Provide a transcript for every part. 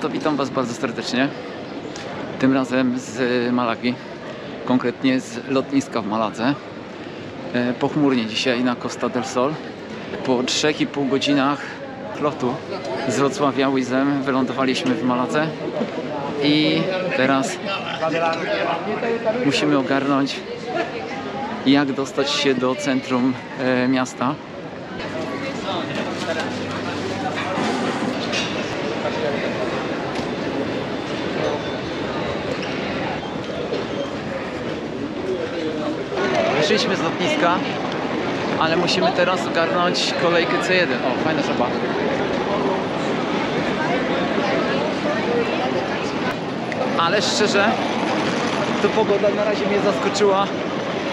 To witam Was bardzo serdecznie. Tym razem z Malagi, konkretnie z lotniska w Maladze. E, Pochmurnie dzisiaj na Costa del Sol. Po 3,5 godzinach lotu z Wrocławia Wizem wylądowaliśmy w Maladze i teraz musimy ogarnąć jak dostać się do centrum e, miasta. Wyszliśmy z lotniska, ale musimy teraz ogarnąć kolejkę C1. O, fajna żaba. Ale szczerze, to pogoda na razie mnie zaskoczyła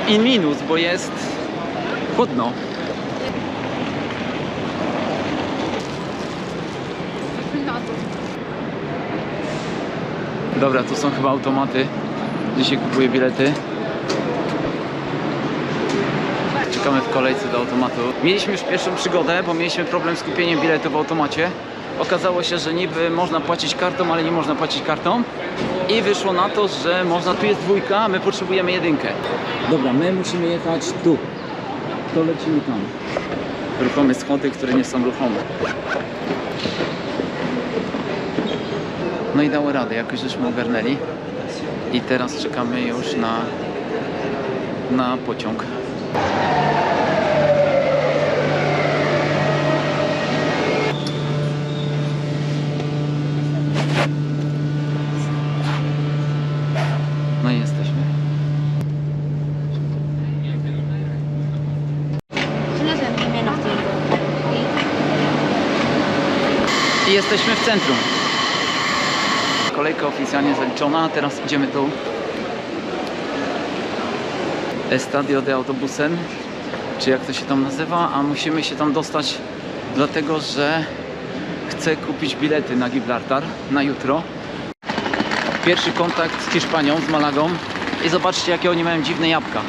in minus, bo jest chłodno. Dobra, tu są chyba automaty, gdzie się kupuje bilety. Czekamy w kolejce do automatu. Mieliśmy już pierwszą przygodę, bo mieliśmy problem z kupieniem biletu w automacie. Okazało się, że niby można płacić kartą, ale nie można płacić kartą. I wyszło na to, że można, tu jest dwójka, a my potrzebujemy jedynkę. Dobra, my musimy jechać tu. To lecimy tam. Ruchome schody, które nie są ruchome. No i dało radę, jakoś żeśmy ogarnęli. I teraz czekamy już na, na pociąg. No i jesteśmy. I jesteśmy w centrum. Kolejka oficjalnie zaliczona, teraz idziemy tu. Estadio de Autobusem, czy jak to się tam nazywa, a musimy się tam dostać dlatego, że chcę kupić bilety na Gibraltar na jutro. Pierwszy kontakt z Hiszpanią, z Malagą i zobaczcie jakie oni mają dziwne jabłka.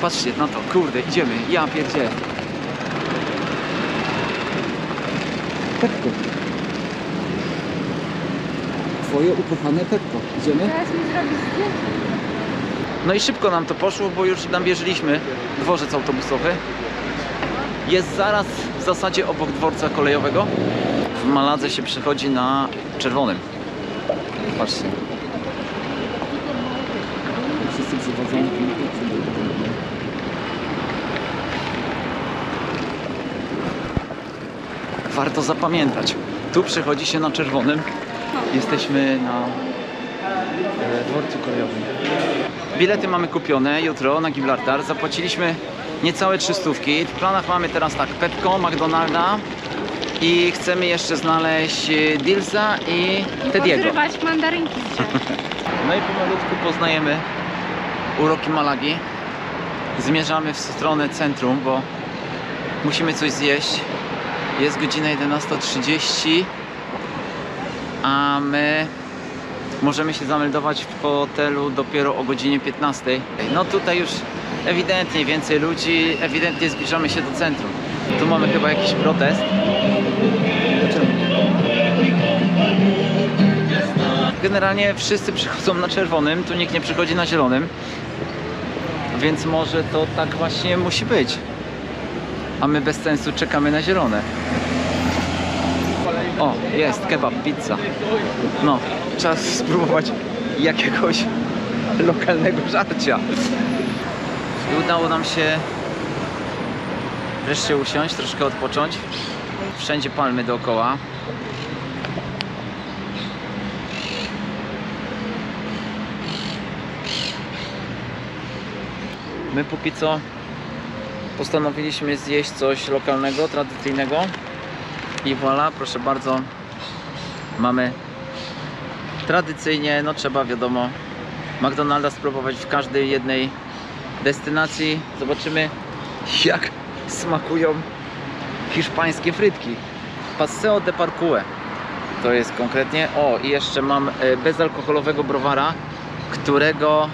Patrzcie na to, kurde, idziemy, ja pierdzielę. Twoje ukochane Pepko. Idziemy? Teraz mi zrobisz zdjęcie. No i szybko nam to poszło, bo już namierzyliśmy dworzec autobusowy. Jest zaraz w zasadzie obok dworca kolejowego. W Maladze się przechodzi na czerwonym. Patrzcie. Wszyscy. Warto zapamiętać. Tu przechodzi się na czerwonym. Jesteśmy na e, dworcu kolejowym. Bilety mamy kupione jutro na Gibraltar. Zapłaciliśmy niecałe 300. W planach mamy teraz tak, Pepco, McDonalda i chcemy jeszcze znaleźć e, Dilsa i Tediego. Podrywać mandarynki. No i pomalutku poznajemy uroki Malagi. Zmierzamy w stronę centrum, bo musimy coś zjeść. Jest godzina 11.30, a my możemy się zameldować w hotelu dopiero o godzinie 15. No tutaj już ewidentnie więcej ludzi, ewidentnie zbliżamy się do centrum. Tu mamy chyba jakiś protest. Generalnie wszyscy przychodzą na czerwonym, tu nikt nie przychodzi na zielonym. Więc może to tak właśnie musi być. A my bez sensu czekamy na zielone. O, jest kebab, pizza. No, czas spróbować jakiegoś lokalnego żarcia. I udało nam się wreszcie usiąść, troszkę odpocząć. Wszędzie palmy dookoła. My póki co postanowiliśmy zjeść coś lokalnego, tradycyjnego. I voilà, proszę bardzo, mamy tradycyjnie, no trzeba wiadomo, McDonalda spróbować w każdej jednej destynacji. Zobaczymy jak smakują hiszpańskie frytki. Paseo de Parcue. To jest konkretnie. O, i jeszcze mam e, bezalkoholowego browara, którego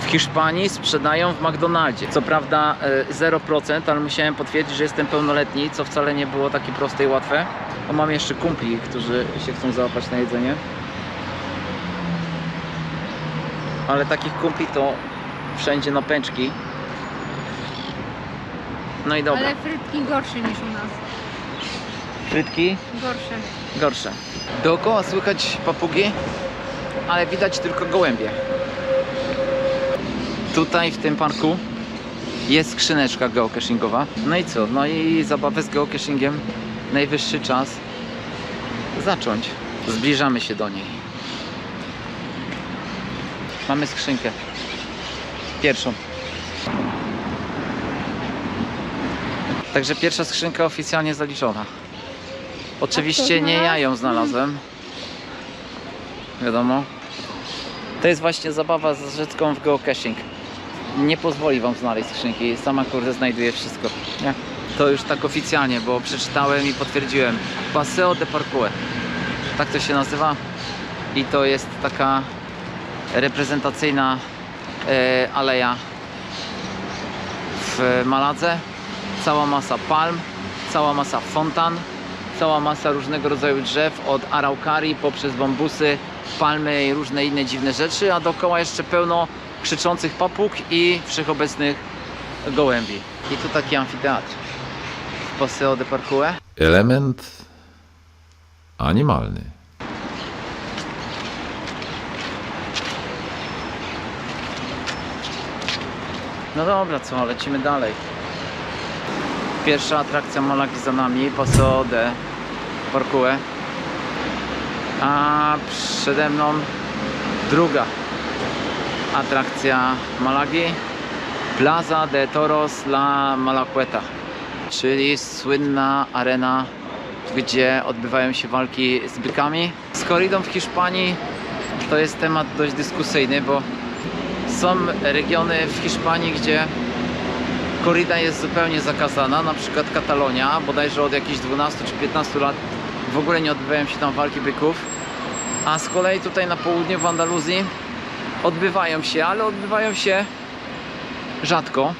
w Hiszpanii sprzedają w McDonaldzie. Co prawda e, 0%, ale musiałem potwierdzić, że jestem pełnoletni, co wcale nie było takie proste i łatwe. Bo mam jeszcze kumpli, którzy się chcą załapać na jedzenie. Ale takich kumpli to wszędzie na pęczki. No i dobra. Ale frytki gorsze niż u nas. Frytki Gorsze. gorsze. Dookoła słychać papugi, ale widać tylko gołębie. Tutaj w tym parku jest skrzyneczka geocachingowa. No i co? No i zabawę z geocachingiem najwyższy czas zacząć. Zbliżamy się do niej. Mamy skrzynkę. Pierwszą. Także pierwsza skrzynka oficjalnie zaliczona. Oczywiście nie ja ją znalazłem. Wiadomo. To jest właśnie zabawa z Rzecką w geocaching. Nie pozwoli wam znaleźć skrzynki. Sama kurde znajduje wszystko. Nie? To już tak oficjalnie, bo przeczytałem i potwierdziłem. Paseo de Parkour. Tak to się nazywa. I to jest taka reprezentacyjna e, aleja w Maladze. Cała masa palm, cała masa fontan, cała masa różnego rodzaju drzew, od araukarii poprzez bambusy, palmy i różne inne dziwne rzeczy, a dookoła jeszcze pełno krzyczących papug i wszechobecnych gołębi. I tu taki amfiteatr w Paseo de Parkour. Element animalny. No dobra, co, lecimy dalej. Pierwsza atrakcja Malagi za nami, Paseo de Parkour. A przede mną druga atrakcja Malagi, Plaza de Toros La Malacueta, czyli słynna arena, gdzie odbywają się walki z bykami. Z korridą w Hiszpanii to jest temat dość dyskusyjny, bo są regiony w Hiszpanii, gdzie korrida jest zupełnie zakazana, na przykład Katalonia, bodajże od jakichś 12 czy 15 lat w ogóle nie odbywają się tam walki byków. A z kolei tutaj na południu w Andaluzji odbywają się, ale odbywają się rzadko.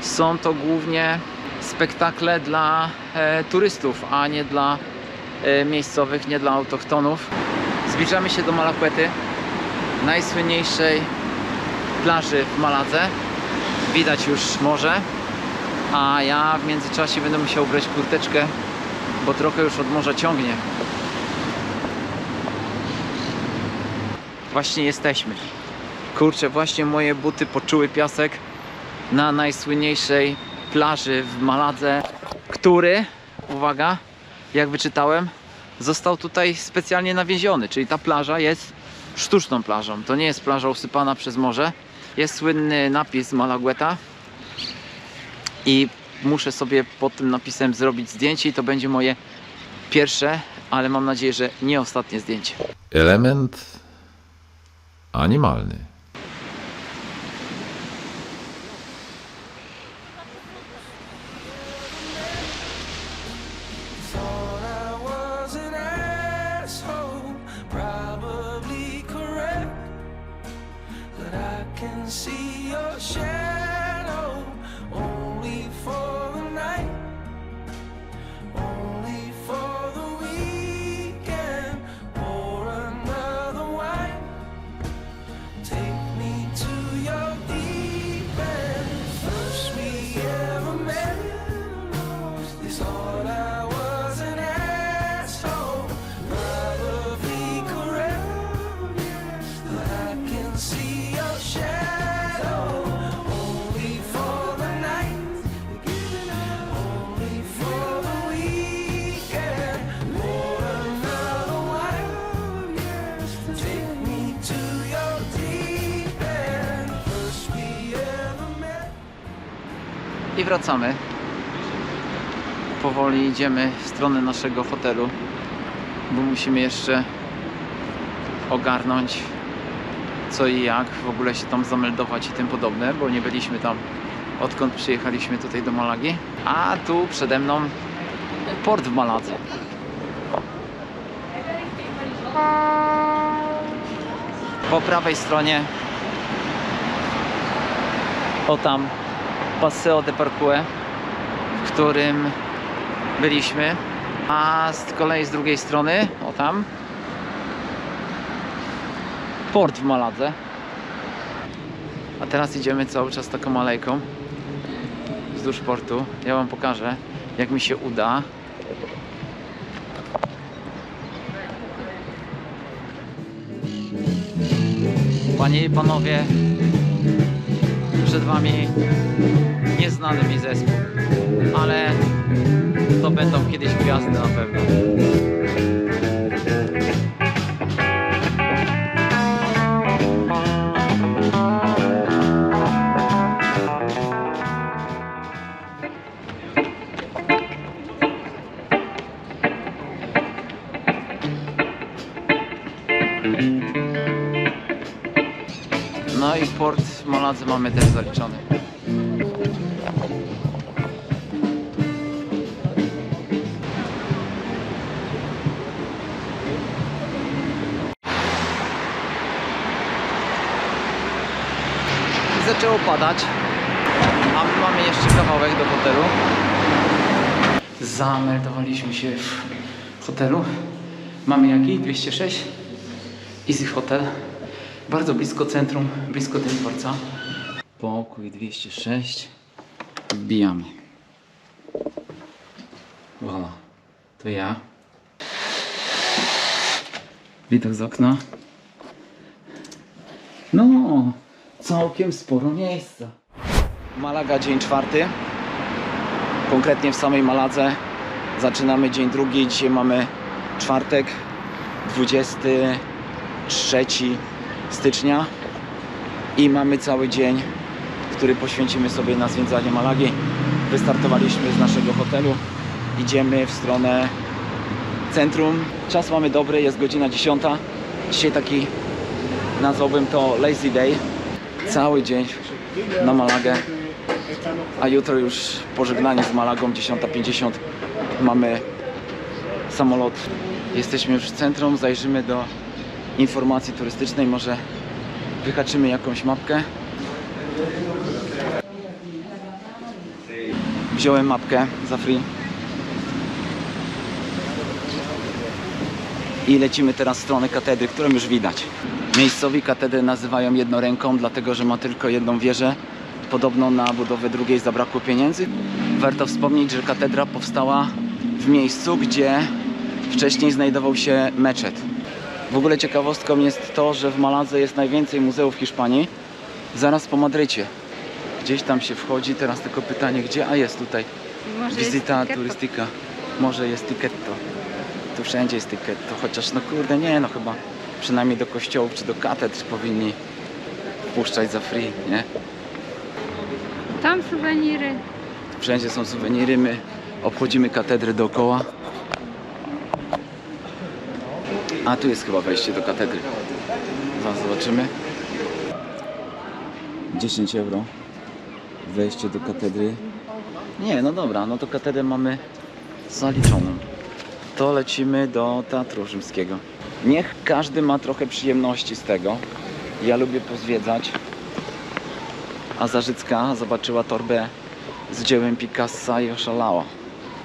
Są to głównie spektakle dla e, turystów, a nie dla e, miejscowych, nie dla autochtonów. Zbliżamy się do Malakwety, najsłynniejszej plaży w Maladze. Widać już morze, a ja w międzyczasie będę musiał brać kurteczkę, bo trochę już od morza ciągnie. Właśnie jesteśmy. Kurczę, właśnie moje buty poczuły piasek na najsłynniejszej plaży w Maladze, który, uwaga, jak wyczytałem, został tutaj specjalnie nawieziony, czyli ta plaża jest sztuczną plażą. To nie jest plaża usypana przez morze. Jest słynny napis Malagueta i muszę sobie pod tym napisem zrobić zdjęcie i to będzie moje pierwsze, ale mam nadzieję, że nie ostatnie zdjęcie. Element animalny. Wracamy. Powoli idziemy w stronę naszego hotelu, bo musimy jeszcze ogarnąć co i jak, w ogóle się tam zameldować i tym podobne, bo nie byliśmy tam odkąd przyjechaliśmy tutaj do Malagi. A tu przede mną port w Maladze. Po prawej stronie O tam Paseo de Parcue, w którym byliśmy. A z kolei z drugiej strony, o tam, port w Maladze. A teraz idziemy cały czas taką alejką wzdłuż portu. Ja Wam pokażę, jak mi się uda. Panie i panowie, przed Wami nieznany mi zespół, ale to będą kiedyś gwiazdy na pewno. Port Maladze mamy też zaliczony. Zaczęło padać, a my mamy jeszcze kawałek do hotelu. Zameldowaliśmy się w hotelu. Mamy jaki? 206? Easy Hotel. Bardzo blisko centrum, blisko tego dworca. Pokój 206. Wbijamy. Voilà. To ja. Widok z okna. No, całkiem sporo miejsca. Malaga, dzień czwarty. Konkretnie w samej Maladze. Zaczynamy dzień drugi. Dzisiaj mamy czwartek, 23 stycznia i mamy cały dzień, który poświęcimy sobie na zwiedzanie Malagi. Wystartowaliśmy z naszego hotelu, idziemy w stronę centrum. Czas mamy dobry, jest godzina 10. Dzisiaj taki nazwałbym to lazy day. Cały dzień na Malagę, a jutro już pożegnanie z Malagą 10.50. Mamy samolot. Jesteśmy już w centrum, zajrzymy do informacji turystycznej, może wyhaczymy jakąś mapkę. Wziąłem mapkę za free. I lecimy teraz w stronę katedry, którą już widać. Miejscowi katedrę nazywają jednoręką, dlatego że ma tylko jedną wieżę. Podobno na budowę drugiej zabrakło pieniędzy. Warto wspomnieć, że katedra powstała w miejscu, gdzie wcześniej znajdował się meczet. W ogóle ciekawostką jest to, że w Maladze jest najwięcej muzeów w Hiszpanii, zaraz po Madrycie. Gdzieś tam się wchodzi, teraz tylko pytanie gdzie, a jest tutaj. Może Wizyta turystyka. Może jest tiketto. Tu wszędzie jest tiketto, chociaż no kurde nie, no chyba przynajmniej do kościołów czy do katedr powinni wpuszczać za free, nie? Tam suweniry. Wszędzie są suweniry, my obchodzimy katedrę dookoła. A tu jest chyba wejście do katedry. Zaraz zobaczymy. 10 euro. Wejście do katedry. Nie, no dobra, no to katedrę mamy zaliczoną. To lecimy do Teatru Rzymskiego. Niech każdy ma trochę przyjemności z tego. Ja lubię pozwiedzać. A Zarzycka zobaczyła torbę z dziełem Picassa i oszalała.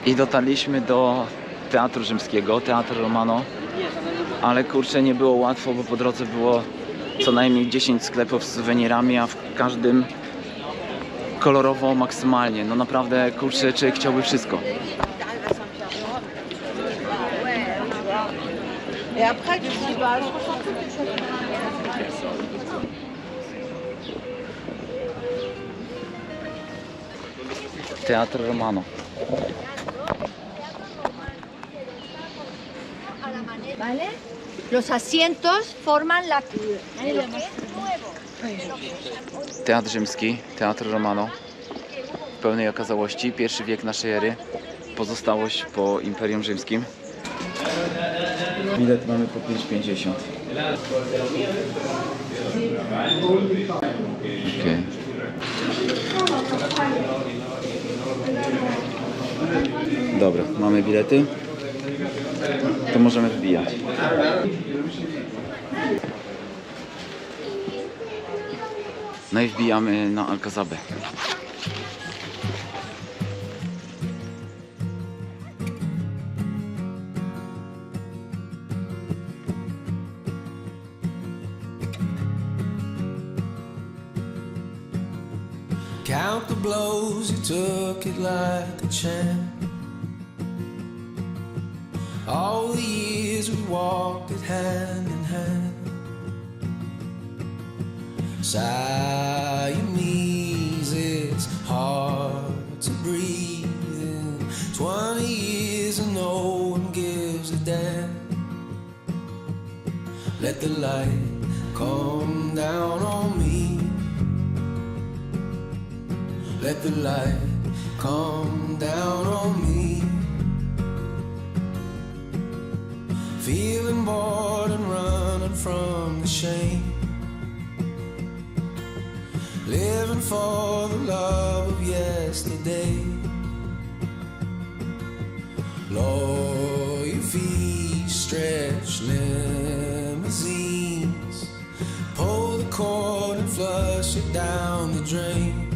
I dotarliśmy do Teatru Rzymskiego, Teatru Romano. Ale kurczę, nie było łatwo, bo po drodze było co najmniej 10 sklepów z suwenirami, a w każdym kolorowo maksymalnie. No naprawdę, kurczę, człowiek chciałby wszystko. Et après, ¿Vale? Los asientos forman la... Teatr Rzymski, Teatr Romano. W pełnej okazałości, pierwszy wiek naszej ery. Pozostałość po Imperium Rzymskim. Bilet mamy po 5,50. Okay. Dobra, mamy bilety. To możemy wbijać. No i wbijamy na Alcazabę. Count the blows, you took it like a champ. All the years we walked it hand in hand. Siamese, it's hard to breathe in. Twenty years and no one gives a damn. Let the light come down on me. Let the light come down on me. Feeling bored and running from the shame. Living for the love of yesterday. Lawyer fees, stretch limousines. Pull the cord and flush it down the drain.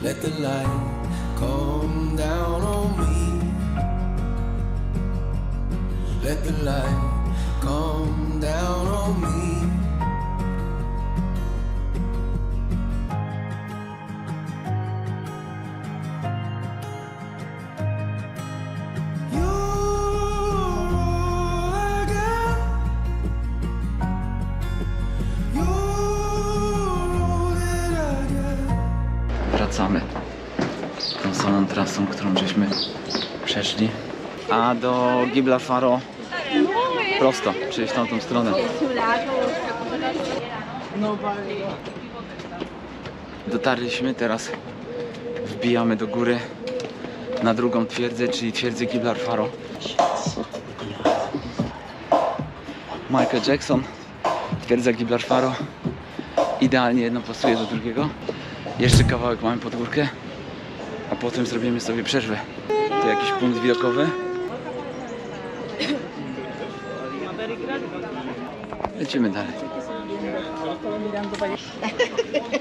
Let the light come down on me. Let the light come down on me. Wracamy tą samą trasą, którą żeśmy przeszli. A do Gibla Faro prosto, przejść w tamtą stronę. Dotarliśmy, teraz wbijamy do góry na drugą twierdzę, czyli twierdzę Giblar Faro. Michael Jackson, twierdza Giblar Faro. Idealnie jedno pasuje do drugiego. Jeszcze kawałek mamy pod górkę, a potem zrobimy sobie przerwę. To jakiś punkt widokowy. Lecimy dalej.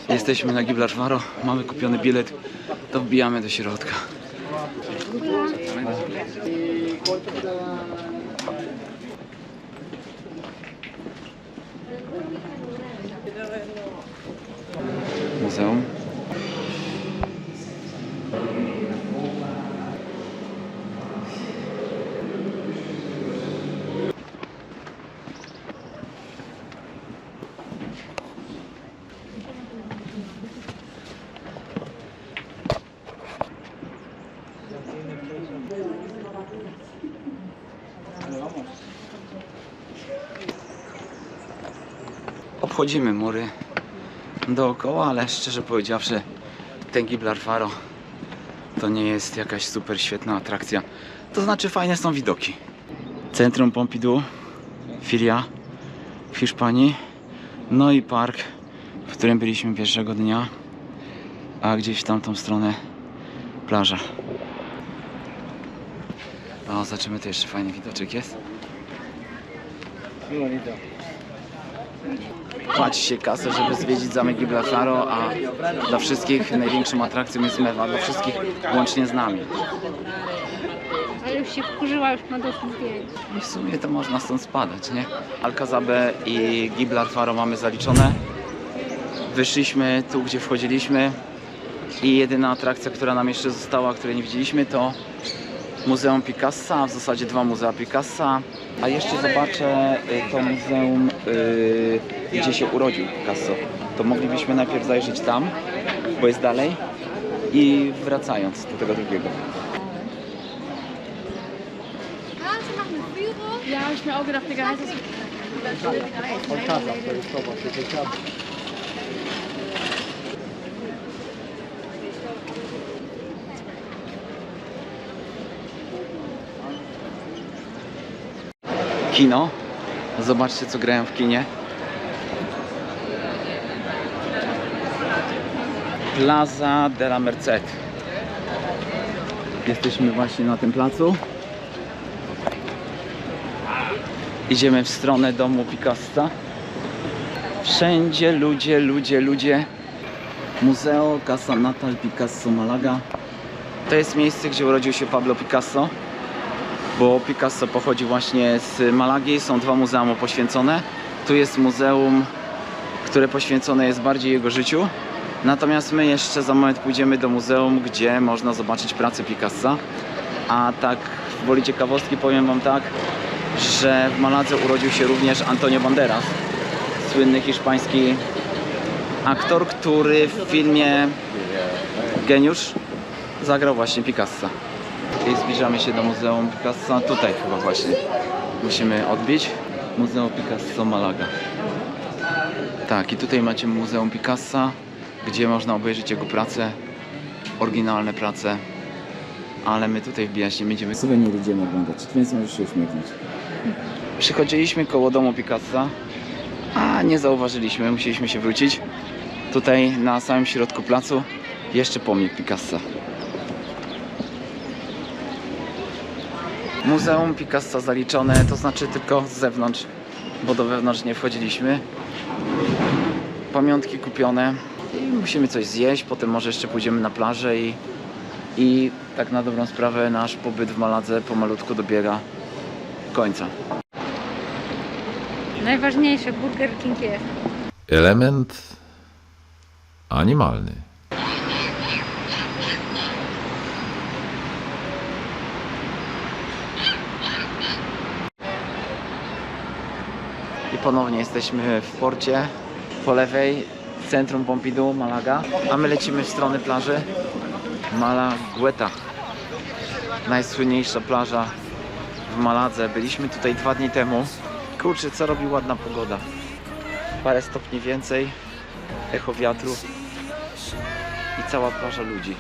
Jesteśmy na Gibraltar, mamy kupiony bilet, to wbijamy do środka. Muzeum. Obchodzimy mury dookoła, ale szczerze powiedziawszy, ten Giblar Faro to nie jest jakaś super świetna atrakcja. To znaczy fajne są widoki. Centrum Pompidou, filia w Hiszpanii, no i park, w którym byliśmy pierwszego dnia, a gdzieś w tamtą stronę plaża. O, zobaczymy, to jeszcze fajny widoczek jest. Płaci się kasę, żeby zwiedzić zamek Gibraltaro, a dla wszystkich największą atrakcją jest mewa, dla wszystkich łącznie z nami. Ale już się wkurzyła, już ma dosyć zdjęć. I w sumie to można stąd spadać, nie? Alcazabę i Gibraltaro mamy zaliczone. Wyszliśmy tu, gdzie wchodziliśmy i jedyna atrakcja, która nam jeszcze została, której nie widzieliśmy, to Muzeum Picassa, w zasadzie dwa muzea Picassa, a jeszcze zobaczę y, to muzeum, y, gdzie się urodził Picasso. To moglibyśmy najpierw zajrzeć tam, bo jest dalej i wracając do tego drugiego. Ja, hab ich mir auch gedacht, Digga, heißt das Kino. Zobaczcie, co grają w kinie. Plaza de la Merced. Jesteśmy właśnie na tym placu. Idziemy w stronę domu Picassa. Wszędzie ludzie, ludzie, ludzie. Museo Casa Natal Picasso Malaga. To jest miejsce, gdzie urodził się Pablo Picasso, bo Picasso pochodzi właśnie z Malagi. Są dwa muzea mu poświęcone. Tu jest muzeum, które poświęcone jest bardziej jego życiu. Natomiast my jeszcze za moment pójdziemy do muzeum, gdzie można zobaczyć pracę Picassa. A tak woli ciekawostki powiem Wam tak, że w Maladze urodził się również Antonio Banderas, słynny hiszpański aktor, który w filmie Geniusz zagrał właśnie Picassa. I zbliżamy się do Muzeum Picassa. Tutaj chyba właśnie musimy odbić. Muzeum Picasso Malaga. Tak, i tutaj macie Muzeum Picassa, gdzie można obejrzeć jego prace, oryginalne prace. Ale my tutaj wbijać nie będziemy. Suweniry idziemy oglądać, więc możesz się uśmiechnąć. Przychodziliśmy koło domu Picassa, a nie zauważyliśmy, musieliśmy się wrócić. Tutaj na samym środku placu jeszcze pomnik Picassa. Muzeum Picassa zaliczone, to znaczy tylko z zewnątrz, bo do wewnątrz nie wchodziliśmy. Pamiątki kupione i musimy coś zjeść, potem może jeszcze pójdziemy na plażę i, i tak na dobrą sprawę nasz pobyt w Maladze pomalutku dobiega końca. Najważniejsze, Burger King jest. Element animalny. I ponownie jesteśmy w porcie po lewej, centrum Pompidou, Malaga, a my lecimy w stronę plaży Malagueta. Najsłynniejsza plaża w Maladze. Byliśmy tutaj dwa dni temu. Kurczę, co robi ładna pogoda. Parę stopni więcej, echo wiatru i cała plaża ludzi.